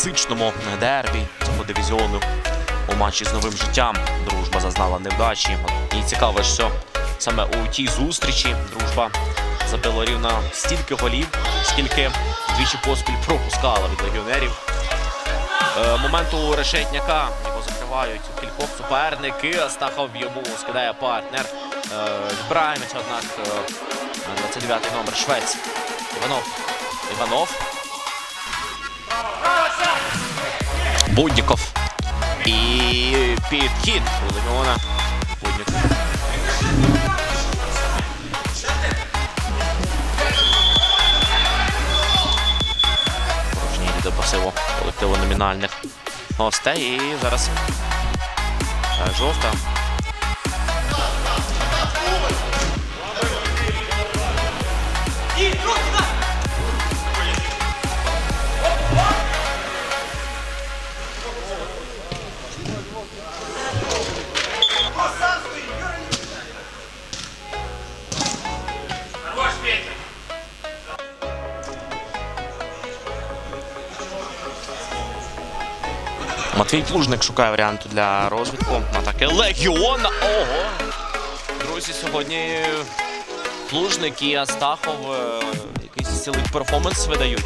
класичному дербі цього дивізіону у матчі з новим життям. Дружба зазнала невдачі. І цікаво, що саме у тій зустрічі дружба забила рівно стільки голів, скільки двічі поспіль пропускала від легіонерів. Е, моменту решетняка його закривають кількох суперники. Астахов йому скидає партнер. Е, однак е, 29-й номер Швець. Іванов. Іванов. Будніков. І підхід у Легіона. Будніков. До пасиву колективу номінальних гостей. І зараз е, жовта. Матвій Плужник шукає варіанту для розвитку. Атаки Легіона. Ого! Друзі, сьогодні Плужник і Астахов е, якийсь цілий перформанс видають.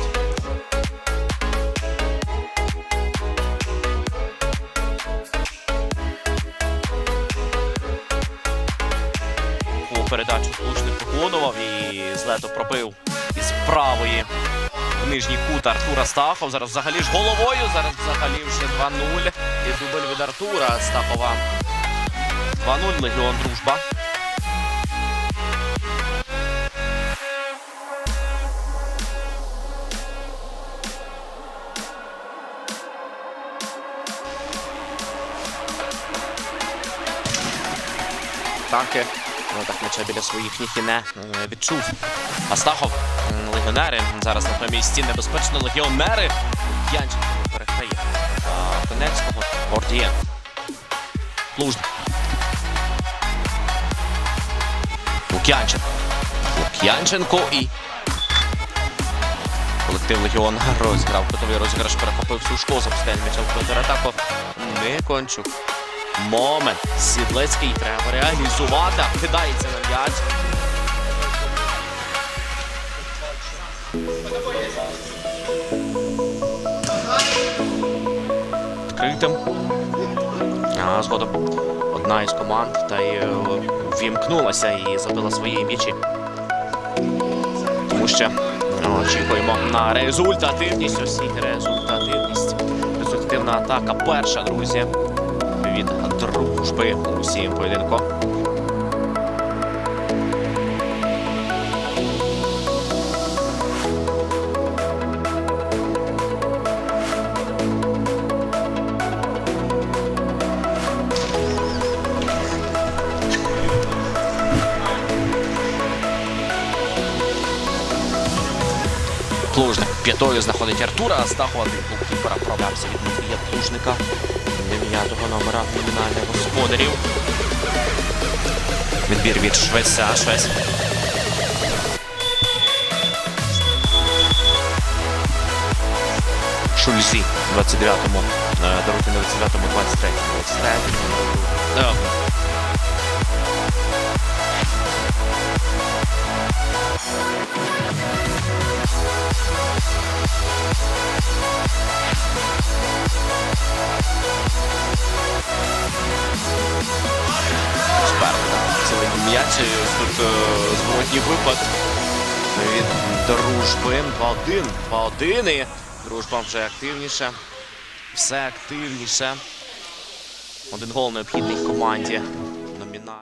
Передачу Плужник виконував і злето пробив із правої нижній кут Артур Астахов. Зараз взагалі ж головою. Зараз взагалі вже 2-0. І дубль від Артура Астахова. 2-0 Легіон Дружба. Танки. Ну так м'яча біля своїх ніг і не е, відчув. Астахов. Легіонери. Зараз на тому місці небезпечно легіонери. Янченко переграє. Конецького. Гордієн. Лужник. Лук'янченко. Лук'янченко і. Колектив Легіон розіграв котовий розіграш, перехопив Сушко, запускає м'яча в контратаку. Микончук. Момент. Сідлецький треба реалізувати. Кидається на м'яч. Відкритим. Згодом одна із команд та й е, вімкнулася і забила свої м'ячі. Тому що ну, очікуємо на результативність. Ось результативність. Результативна атака. Перша, друзі від дружби у всім поєдинку. Плужник п'ятою знаходить Артура Астахова. Від голкіпера пробрався від Матвія Плужника. Дев'ятого номера номінальних господарів. Відбір від Швеця. Швець. Шульзі 29-му. е, Даруйте на 29-му, 23-му. 23-му. М'яч. Ось Тут е, зворотній випад від дружби. 2-1. 2-1. І дружба вже активніше. Все активніше. Один гол необхідний команді. Номінальний.